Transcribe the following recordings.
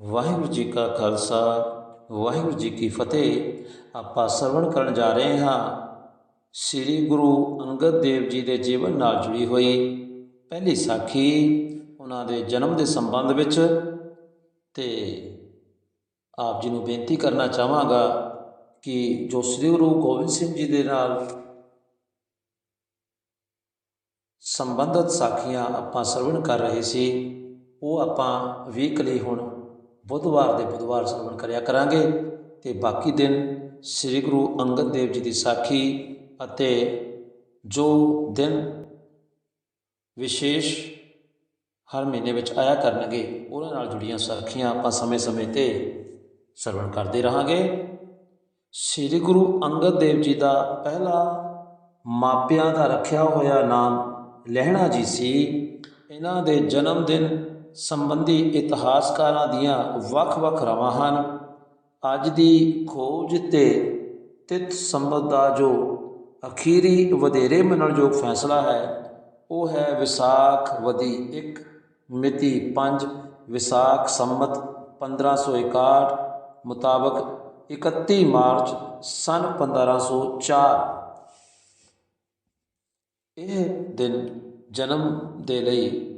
ਵਾਹਿਗੁਰੂ ਜੀ ਕਾ ਖਾਲਸਾ, ਵਾਹਿਗੁਰੂ ਜੀ ਕੀ ਫਤਿਹ। ਆਪਾਂ ਸਰਵਣ ਕਰਨ ਜਾ ਰਹੇ ਹਾਂ। ਸ੍ਰੀ ਗੁਰੂ ਅੰਗਦ ਦੇਵ ਜੀ ਦੇ ਜੀਵਨ ਨਾਲ ਜੁੜੀ ਹੋਈ ਪਹਿਲੀ ਸਾਖੀ ਉਹਨਾਂ ਦੇ ਜਨਮ ਦੇ ਸੰਬੰਧ ਵਿੱਚ ਤੇ ਆਪ ਜੀ ਨੂੰ ਬੇਨਤੀ ਕਰਨਾ ਚਾਹਾਂਗਾ ਕਿ ਜੋ ਸ੍ਰੀ ਗੁਰੂ ਗੋਬਿੰਦ ਸਿੰਘ ਜੀ ਦੇ ਨਾਲ ਸੰਬੰਧਿਤ ਸਾਖੀਆਂ ਆਪਾਂ ਸਰਵਣ ਕਰ ਰਹੇ ਸੀ, ਉਹ ਆਪਾਂ ਵੀਕਲੀ ਹੁਣ ਬੁੱਧਵਾਰ ਦੇ ਬੁੱਧਵਾਰ ਸਰਵਣ ਕਰਿਆ ਕਰਾਂਗੇ ਤੇ ਬਾਕੀ ਦਿਨ ਸ੍ਰੀ ਗੁਰੂ ਅੰਗਦ ਦੇਵ ਜੀ ਦੀ ਸਾਖੀ ਅਤੇ ਜੋ ਦਿਨ ਵਿਸ਼ੇਸ਼ ਹਰ ਮਹੀਨੇ ਵਿੱਚ ਆਇਆ ਕਰਨਗੇ, ਉਹਨਾਂ ਨਾਲ ਜੁੜੀਆਂ ਸਾਖੀਆਂ ਆਪਾਂ ਸਮੇਂ-ਸਮੇਂ ਤੇ ਸਰਵਣ ਕਰਦੇ ਰਹਾਂਗੇ। ਸ੍ਰੀ ਗੁਰੂ ਅੰਗਦ ਦੇਵ ਜੀ ਦਾ ਪਹਿਲਾ ਮਾਪਿਆਂ ਦਾ ਰੱਖਿਆ ਹੋਇਆ ਨਾਮ ਲਹਿਣਾ ਜੀ ਸੀ। ਇਹਨਾਂ ਦੇ ਜਨਮ ਦਿਨ ਸੰਬੰਧੀ ਇਤਿਹਾਸਕਾਰਾਂ ਦੀਆਂ ਵੱਖ-ਵੱਖ ਰਵਾਂ ਹਨ। ਅੱਜ ਦੀ ਖੋਜ ਤੇ ਤਿਤ ਸੰਬੰਧ ਦਾ ਜੋ ਅਖੀਰੀ ਵਧੇਰੇ ਮੰਨਣਯੋਗ ਫੈਸਲਾ ਹੈ, ਉਹ ਹੈ ਵਿਸਾਖ ਵਦੀ 1 ਮਿਤੀ 5 ਵਿਸਾਖ ਸੰਮਤ 1561 ਮੁਤਾਬਕ 31 ਮਾਰਚ ਸਨ 1504 ਇਹ ਦਿਨ ਜਨਮ ਦੇ ਲਈ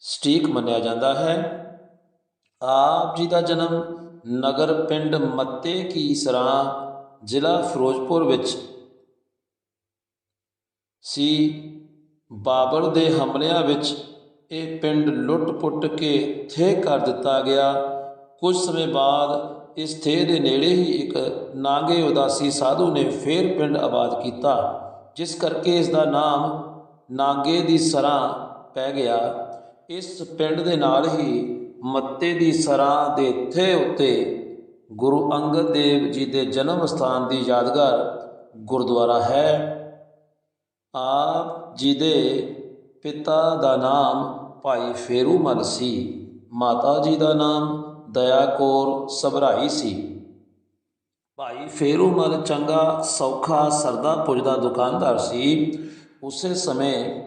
ਸਟੀਕ ਮੰਨਿਆ ਜਾਂਦਾ ਹੈ। ਆਪ ਜੀ ਦਾ ਜਨਮ ਨਗਰ ਪਿੰਡ ਮੱਤੇ ਕੀ ਸਰਾਂ, ਜ਼ਿਲ੍ਹਾ ਫਿਰੋਜ਼ਪੁਰ ਵਿੱਚ ਸੀ। ਬਾਬਰ ਦੇ ਹਮਲਿਆਂ ਵਿੱਚ ਇਹ ਪਿੰਡ ਲੁੱਟ-ਪੁੱਟ ਕੇ ਥੇ ਕਰ ਦਿੱਤਾ ਗਿਆ। ਕੁਝ ਸਮੇਂ ਬਾਅਦ ਇਸ ਥੇ ਦੇ ਨੇੜੇ ਹੀ ਇੱਕ ਨਾਗੇ ਉਦਾਸੀ ਸਾਧੂ ਨੇ ਫੇਰ ਪਿੰਡ ਆਬਾਦ ਕੀਤਾ, ਜਿਸ ਕਰਕੇ ਇਸ ਦਾ ਨਾਮ ਨਾਗੇ ਦੀ ਸਰਾਂ ਪੈ ਗਿਆ। ਇਸ ਪਿੰਡ ਦੇ ਨਾਲ ਹੀ ਮੱਤੇ ਦੀ ਸਰਾਂ ਦੇ ਥੇ ਉੱਤੇ ਗੁਰੂ ਅੰਗਦ ਦੇਵ ਜੀ ਦੇ ਜਨਮ ਸਥਾਨ ਦੀ ਯਾਦਗਾਰ ਗੁਰਦੁਆਰਾ ਹੈ। ਆਪ ਜੀ ਦੇ ਪਿਤਾ ਦਾ ਨਾਮ ਭਾਈ ਫੇਰੂਮਲ ਸੀ, ਮਾਤਾ ਜੀ ਦਾ ਨਾਮ ਦਇਆ ਕੌਰ ਸਭਰਾਈ ਸੀ। ਭਾਈ ਫੇਰੂ ਫੇਰੂਮਲ ਚੰਗਾ, ਸੌਖਾ, ਸਰਦਾ ਪੁੱਜਦਾ ਦੁਕਾਨਦਾਰ ਸੀ। ਉਸੇ ਸਮੇਂ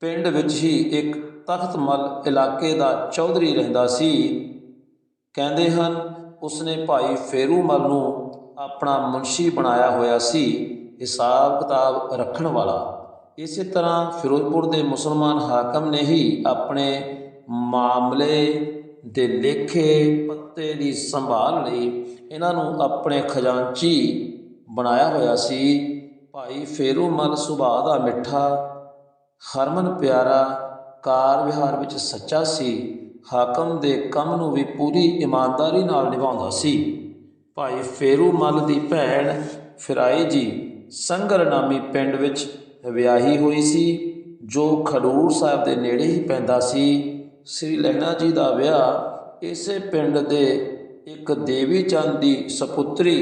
ਪਿੰਡ ਵਿੱਚ ਹੀ ਇੱਕ ਤਖਤਮਲ ਇਲਾਕੇ ਦਾ ਚੌਧਰੀ ਰਹਿੰਦਾ ਸੀ। ਕਹਿੰਦੇ ਹਨ, ਉਸਨੇ ਭਾਈ ਫੇਰੂਮਲ ਨੂੰ ਆਪਣਾ ਮੁਨਸ਼ੀ ਬਣਾਇਆ ਹੋਇਆ ਸੀ, ਹਿਸਾਬ ਕਿਤਾਬ ਰੱਖਣ ਵਾਲਾ। ਇਸੇ ਤਰ੍ਹਾਂ ਫਿਰੋਜ਼ਪੁਰ ਦੇ ਮੁਸਲਮਾਨ ਹਾਕਮ ਨੇ ਹੀ ਆਪਣੇ ਮਾਮਲੇ ਦੇ ਲੇਖੇ ਪੱਤੇ ਦੀ ਸੰਭਾਲ ਲਈ ਇਹਨਾਂ ਨੂੰ ਆਪਣੇ ਖਜ਼ਾਨਚੀ ਬਣਾਇਆ ਹੋਇਆ ਸੀ। ਭਾਈ ਫੇਰੂ ਫੇਰੂਮਲ ਸੁਭਾਅ ਦਾ ਮਿੱਠਾ, ਹਰਮਨ ਪਿਆਰਾ ਕਾਰ ਵਿਹਾਰ ਵਿੱਚ ਸੱਚਾ ਸੀ, ਹਾਕਮ ਦੇ ਕੰਮ ਨੂੰ ਵੀ ਪੂਰੀ ਇਮਾਨਦਾਰੀ ਨਾਲ ਨਿਭਾਉਂਦਾ ਸੀ। ਭਾਈ ਫੇਰੂ ਮੱਲ ਦੀ ਭੈਣ ਫਿਰਾਈ ਜੀ ਸੰਗਰ ਨਾਮੀ ਪਿੰਡ ਵਿੱਚ ਵਿਆਹੀ ਹੋਈ ਸੀ, ਜੋ ਖਡੂਰ ਸਾਹਿਬ ਦੇ ਨੇੜੇ ਹੀ ਪੈਂਦਾ ਸੀ। ਸ੍ਰੀ ਲਹਿਣਾ ਜੀ ਦਾ ਵਿਆਹ ਇਸੇ ਪਿੰਡ ਦੇ ਇੱਕ ਦੇਵੀ ਚੰਦ ਦੀ ਸਪੁੱਤਰੀ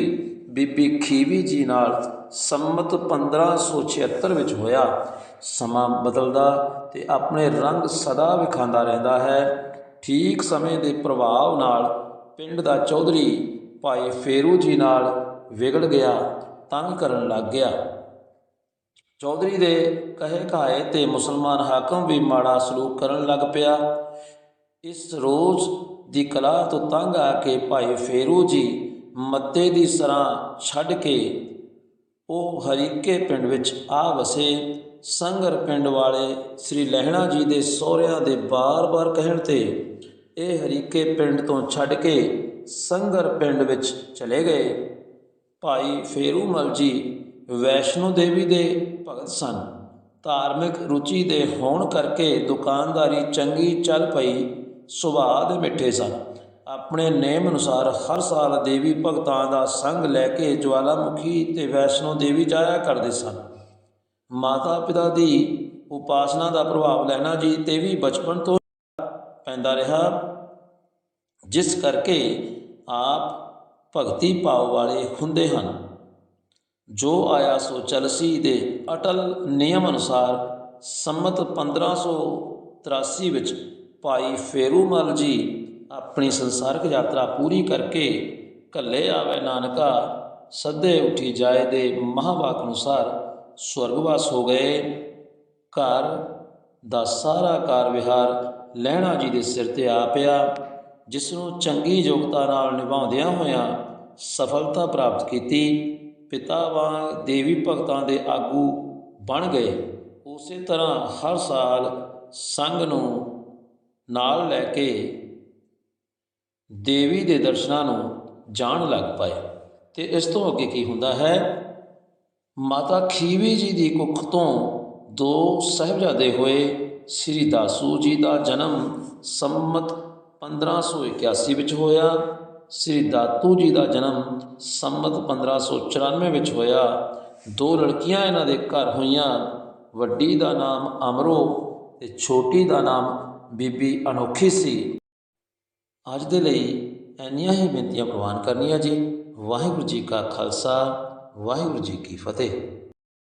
ਬੀਬੀ ਖੀਵੀ ਜੀ ਨਾਲ ਸੰਮਤ 1576 ਵਿੱਚ ਹੋਇਆ। ਸਮਾਂ ਬਦਲਦਾ ਤੇ ਆਪਣੇ ਰੰਗ ਸਦਾ ਵਿਖਾਉਂਦਾ ਰਹਿੰਦਾ ਹੈ। ਠੀਕ ਸਮੇਂ ਦੇ ਪ੍ਰਭਾਵ ਨਾਲ ਪਿੰਡ ਦਾ ਚੌਧਰੀ ਭਾਈ ਫੇਰੂ ਜੀ ਨਾਲ ਵਿਗੜ ਗਿਆ, ਤੰਗ ਕਰਨ ਲੱਗ ਗਿਆ। ਚੌਧਰੀ ਦੇ ਕਹੇ ਘਾਏ ਤੇ ਮੁਸਲਮਾਨ ਹਾਕਮ ਵੀ ਮਾੜਾ ਸਲੂਕ ਕਰਨ ਲੱਗ ਪਿਆ। ਇਸ ਰੋਜ਼ ਦੀ ਕਲਾ ਤੋਂ ਤੰਗ ਆ ਕੇ ਭਾਈ ਫੇਰੂ ਜੀ ਮੱਤੇ ਦੀ ਸਰਾਂ ਛੱਡ ਕੇ ਉਹ ਹਰੀਕੇ ਪਿੰਡ ਵਿੱਚ ਆ ਵਸੇ। ਸੰਗਰ ਪਿੰਡ ਵਾਲੇ ਸ੍ਰੀ ਲਹਿਣਾ ਜੀ ਦੇ ਸਹੁਰਿਆਂ ਦੇ ਬਾਰ-ਬਾਰ ਕਹਿਣ ਤੇ ਇਹ ਹਰੀਕੇ ਪਿੰਡ ਤੋਂ ਛੱਡ ਕੇ ਸੰਗਰ ਪਿੰਡ ਵਿੱਚ ਚਲੇ ਗਏ। ਭਾਈ ਫੇਰੂਮਲ ਜੀ ਵੈਸ਼ਨੋ ਦੇਵੀ ਦੇ ਭਗਤ ਸਨ। ਧਾਰਮਿਕ ਰੁਚੀ ਦੇ ਹੋਣ ਕਰਕੇ ਦੁਕਾਨਦਾਰੀ ਚੰਗੀ ਚੱਲ ਪਈ, ਸੁਭਾਅ ਦੇ ਮਿੱਠੇ ਸਨ। ਆਪਣੇ ਨੇਮ ਅਨੁਸਾਰ ਹਰ ਸਾਲ ਦੇਵੀ ਭਗਤਾਂ ਦਾ ਸੰਗ ਲੈ ਕੇ ਜਵਾਲਾਮੁਖੀ ਤੇ ਵੈਸ਼ਨੋ ਦੇਵੀ ਜਾਇਆ ਕਰਦੇ ਸਨ। ਮਾਤਾ ਪਿਤਾ ਦੀ ਉਪਾਸਨਾ ਦਾ ਪ੍ਰਭਾਵ ਲੈਣਾ ਜੀ ਤੇ ਵੀ ਬਚਪਨ ਤੋਂ ਪੈਂਦਾ ਰਿਹਾ। ਜਿਸ ਕਰਕੇ ਆਪ ਭਗਤੀ ਭਾਵ ਵਾਲੇ ਹੁੰਦੇ ਹਨ। ਜੋ ਆਇਆ ਸੋ ਚਲਸੀ ਦੇ ਅਟਲ ਨਿਯਮ ਅਨੁਸਾਰ ਸੰਮਤ 1583 ਵਿੱਚ ਭਾਈ ਫੇਰੂਮਲ ਜੀ ਆਪਣੀ ਸੰਸਾਰਿਕ ਯਾਤਰਾ ਪੂਰੀ ਕਰਕੇ ਕੱਲੇ ਆਵੇ ਨਾਨਕਾ, ਸੱਦੇ ਉਠੀ ਜਾਏ ਦੇ ਮਹਾਵਾਕ ਅਨੁਸਾਰ ਸਵਰਗਵਾਸ ਹੋ ਗਏ। ਘਰ ਦਾ ਸਾਰਾ ਕਾਰ ਵਿਹਾਰ ਲਹਿਣਾ ਜੀ ਦੇ ਸਿਰ ਤੇ ਆ ਪਿਆ, ਜਿਸ ਨੂੰ ਚੰਗੀ ਯੋਗਤਾ ਨਾਲ ਨਿਭਾਉਂਦਿਆਂ ਹੋਇਆਂ ਸਫਲਤਾ ਪ੍ਰਾਪਤ ਕੀਤੀ। ਪਿਤਾ ਵਾਂਗ ਦੇਵੀ ਭਗਤਾਂ ਦੇ ਆਗੂ ਬਣ ਗਏ। ਉਸੇ ਤਰ੍ਹਾਂ ਹਰ ਸਾਲ ਸੰਘ ਨੂੰ ਨਾਲ ਲੈ ਕੇ ਦੇਵੀ ਦੇ ਦਰਸ਼ਨਾਂ ਨੂੰ ਜਾਣ ਲੱਗ ਪਏ। ਤੇ ਇਸ ਤੋਂ ਅੱਗੇ ਕੀ ਹੁੰਦਾ ਹੈ? ਮਾਤਾ ਖੀਵੀ ਜੀ ਦੀ ਕੁੱਖ ਤੋਂ ਦੋ ਸਾਹਿਬਜ਼ਾਦੇ ਹੋਏ। ਸ੍ਰੀ ਦਾਸੂ ਜੀ ਦਾ ਜਨਮ ਸੰਮਤ 1581 ਵਿੱਚ ਹੋਇਆ। ਸ੍ਰੀ ਦਾਤੂ ਜੀ ਦਾ ਜਨਮ ਸੰਮਤ 1594 ਵਿੱਚ ਹੋਇਆ। ਦੋ ਲੜਕੀਆਂ ਇਹਨਾਂ ਦੇ ਘਰ ਹੋਈਆਂ। ਵੱਡੀ ਦਾ ਨਾਮ ਅਮਰੋ ਤੇ ਛੋਟੀ ਦਾ ਨਾਮ ਬੀਬੀ ਅਨੋਖੀ ਸੀ। ਅੱਜ ਦੇ ਲਈ ਇੰਨੀਆਂ ਹੀ ਬੇਨਤੀਆਂ ਪ੍ਰਵਾਨ ਕਰਨੀਆਂ ਜੀ। ਵਾਹਿਗੁਰੂ ਜੀ ਕਾ ਖਾਲਸਾ, ਵਾਹਿਗੁਰੂ ਜੀ ਕੀ ਫਤਿਹ।